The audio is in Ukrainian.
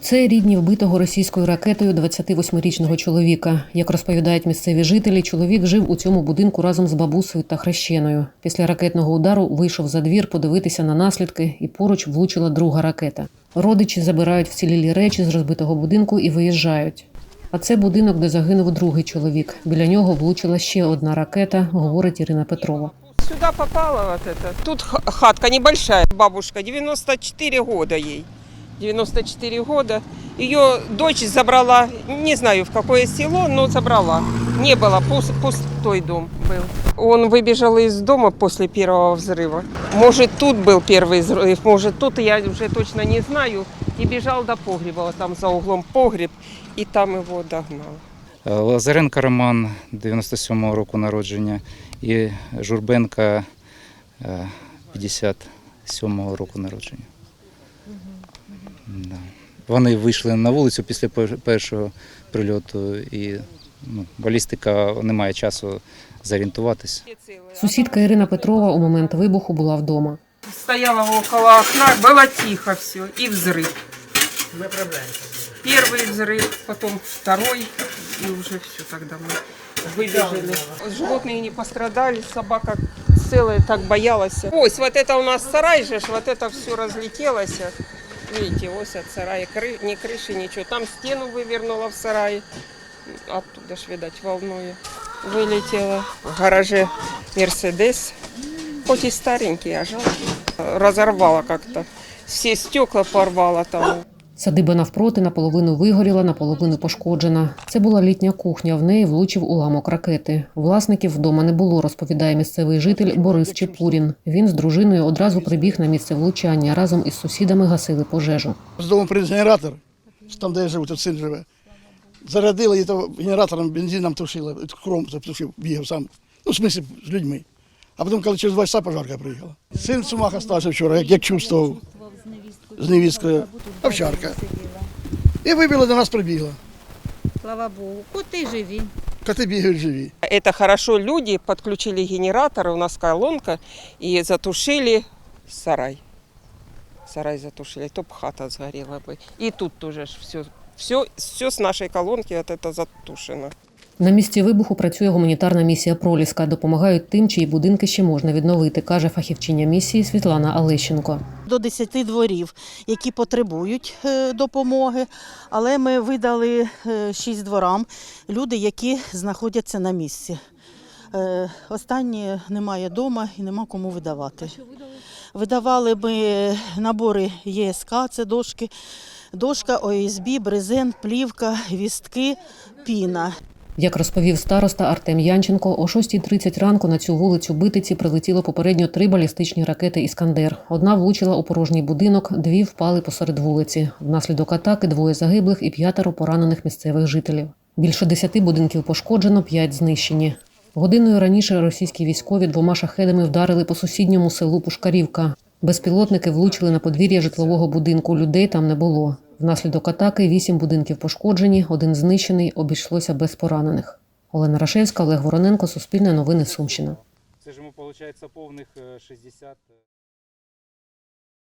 Це рідні вбитого російською ракетою 28-річного чоловіка. Як розповідають місцеві жителі, чоловік жив у цьому будинку разом з бабусею та хрещеною. Після ракетного удару вийшов за двір подивитися на наслідки, і поруч влучила друга ракета. Родичі забирають вцілілі речі з розбитого будинку і виїжджають. А це будинок, де загинув другий чоловік. Біля нього влучила ще одна ракета, говорить Ірина Петрова. Сюда попала вот. Тут хатка небольшая. Бабушка, 94 года ей. 94 года. Ее дочь забрала, не знаю в какое село, но забрала. Не было, пус- пустой дом был. Он выбежал из дома после первого взрыва. Может, тут был первый взрыв, может, тут я уже точно не знаю. И бежал до погреба, вот там за углом погреб, и там его догнал. Е, Лазаренко Роман 97-го року народження і Журбенка е, 57-го року народження. Да. Вони вийшли на вулицю після пер- першого прильоту і ну, балістика не має часу зорієнтуватися. Сусідка Ірина Петрова у момент вибуху була вдома. Стояла около окна, было тихо все, и взрыв. Первый взрыв, потом второй, и уже все тогда мы выбежали. Животные не пострадали, собака целая, так боялась. Ось, вот это у нас сарай же, ж, вот это все разлетелось. Видите, ось от сарая, кры, ни крыши, ничего. Там стену вывернула в сарае, оттуда ж, видать, волною вылетела. В гараже Мерседес, хоть и старенький, а жалко. Разорвала как-то. Все стекла порвала там. Садиба навпроти наполовину вигоріла, наполовину пошкоджена. Це була літня кухня. В неї влучив уламок ракети. Власників вдома не було, розповідає місцевий житель Борис Чепурін. Він з дружиною одразу прибіг на місце влучання. Разом із сусідами гасили пожежу. З дому приніс генератор, там, де я живу, тут син живе. Зарядили і то генератором, бензином тушили, кром затушив, бігав сам. Ну, в смислі, з людьми. А потім, коли через два часа пожарка приїхала. Син в сумах остався вчора, як, як чувствував, з невісткою, овчарка. І вибіла до нас прибігла. Слава Богу, коти живі. Коти бігають живі. Это хорошо, люди подключили генераторы, у нас колонка, и затушили сарай. Сарай затушили, то б хата сгорела бы. И тут тоже все, все, все с нашей колонки вот это затушено. На місці вибуху працює гуманітарна місія Проліска. Допомагають тим, чиї будинки ще можна відновити, каже фахівчиня місії Світлана Алещенко. до 10 дворів, які потребують е, допомоги. Але ми видали 6 дворам люди, які знаходяться на місці. Е, Останні немає вдома і нема кому видавати. Видавали ми набори ЄСК, це дошки, дошка, ОСБ, брезент, плівка, вістки, піна. Як розповів староста Артем Янченко, о 6.30 ранку на цю вулицю Битиці прилетіло попередньо три балістичні ракети Іскандер. Одна влучила у порожній будинок, дві впали посеред вулиці. Внаслідок атаки двоє загиблих і п'ятеро поранених місцевих жителів. Більше десяти будинків пошкоджено, п'ять знищені. Годиною раніше російські військові двома шахедами вдарили по сусідньому селу Пушкарівка. Безпілотники влучили на подвір'я житлового будинку. Людей там не було. Внаслідок атаки вісім будинків пошкоджені, один знищений, обійшлося без поранених. Олена Рашевська, Олег Вороненко, Суспільне новини Сумщина. Це ж йому виходить повних 60.